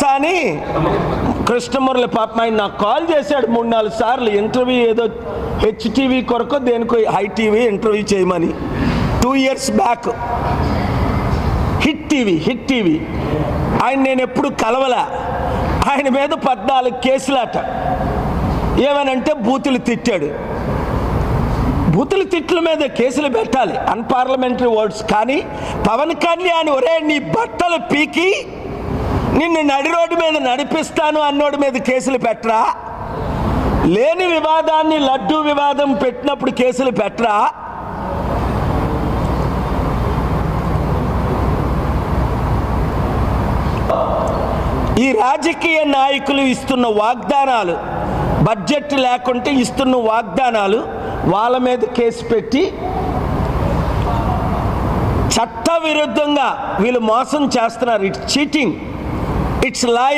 సాని కృష్ణమురళి పాపం ఆయన నాకు కాల్ చేశాడు మూడు నాలుగు సార్లు. ఇంటర్వ్యూ ఏదో హెచ్టీవీ కొరకు దేనికో హైటీవీ ఇంటర్వ్యూ చేయమని. Two years back hit TV hit TV. ఆయన నేను ఎప్పుడు కలవలా. ఆయన మీద పద్నాలుగు కేసులాట. ఏమనంటే బూతులు తిట్టాడు. బూతులు తిట్ల మీద కేసులు పెట్టాలి. అన్పార్లమెంటరీ వర్డ్స్ కానీ పవన్ కళ్యాణ్ ఒరే నీ బట్టలు పీకి నిన్ను నడి రోడ్డు మీద నడిపిస్తాను అన్నోడి మీద కేసులు పెట్టరా? లేని వివాదాన్ని లడ్డూ వివాదం పెట్టినప్పుడు కేసులు పెట్టరా? ఈ రాజకీయ నాయకులు ఇస్తున్న వాగ్దానాలు బడ్జెట్ లేకుంటే ఇస్తున్న వాగ్దానాలు వాళ్ళ మీద కేసు పెట్టి చట్ట విరుద్ధంగా వీళ్ళు మోసం చేస్తున్నారు. It's cheating it's లాయి